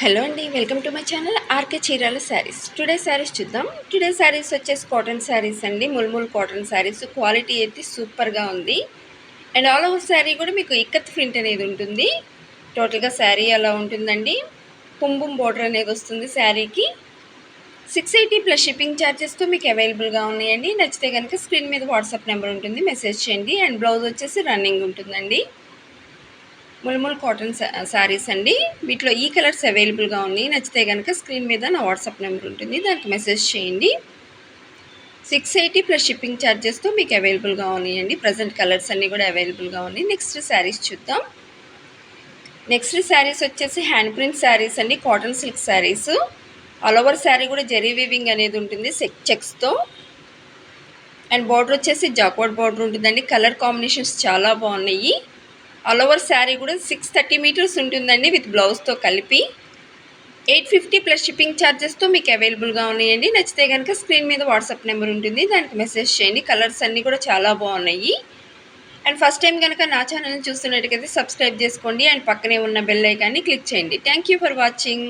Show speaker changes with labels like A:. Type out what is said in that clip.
A: Hello అండి welcome to my channel RK Chirala saris. Today saris చూద్దాం. Today saris వచ్చేసి cotton saris అండి ముల్ముల్ కాటన్ శారీస్. క్వాలిటీ అయితే సూపర్గా ఉంది. అండ్ ఆల్ ఓవర్ శారీ కూడా మీకు ఇక్కత్ ప్రింట్ అనేది ఉంటుంది. టోటల్గా శారీ అలా ఉంటుందండి. కుంభం బోర్డర్ అనేది వస్తుంది శారీకి. సిక్స్ ఎయిటీ ప్లస్ షిప్పింగ్ ఛార్జెస్తో మీకు అవైలబుల్గా ఉన్నాయండి. నచ్చితే కనుక స్క్రీన్ మీద వాట్సాప్ నెంబర్ ఉంటుంది మెసేజ్ చేయండి. అండ్ బ్లౌజ్ వచ్చేసి రన్నింగ్ ఉంటుందండి. ముల్ముల్ కాటన్ శారీస్ అండి. వీటిలో ఈ కలర్స్ అవైలబుల్గా ఉన్నాయి. నచ్చితే కనుక స్క్రీన్ మీద నా వాట్సాప్ నెంబర్ ఉంటుంది. దానికి మెసేజ్ చేయండి. సిక్స్ ఎయిటీ ప్లస్ షిప్పింగ్ ఛార్జెస్తో మీకు అవైలబుల్గా ఉన్నాయండి. ప్రజెంట్ కలర్స్ అన్నీ కూడా అవైలబుల్గా ఉన్నాయి. నెక్స్ట్ శారీస్ చూద్దాం. నెక్స్ట్ శారీస్ వచ్చేసి హ్యాండ్ ప్రింట్ శారీస్ అండి. Cotton silk sarees all over saree కూడా జెరీ వీవింగ్ అనేది ఉంటుంది సెక్ చెక్స్తో. అండ్ బార్డర్ వచ్చేసి జాక్వర్డ్ బార్డర్ ఉంటుందండి. కలర్ కాంబినేషన్స్ చాలా బాగున్నాయి. ఆల్ ఓవర్ శారీ కూడా సిక్స్ థర్టీ మీటర్స్ ఉంటుందండి విత్ బ్లౌజ్తో కలిపి. ఎయిట్ ఫిఫ్టీ ప్లస్ షిప్పింగ్ ఛార్జెస్తో మీకు అవైలబుల్గా ఉన్నాయండి. నచ్చితే కనుక స్క్రీన్ మీద వాట్సాప్ నెంబర్ ఉంటుంది. దానికి మెసేజ్ చేయండి. కలర్స్ అన్నీ కూడా చాలా బాగున్నాయి. అండ్ ఫస్ట్ టైం కనుక నా ఛానల్ చూస్తున్నట్టుకైతే సబ్స్క్రైబ్ చేసుకోండి. అండ్ పక్కనే ఉన్న బెల్ ఐకాన్ని క్లిక్ చేయండి. Thank you for watching.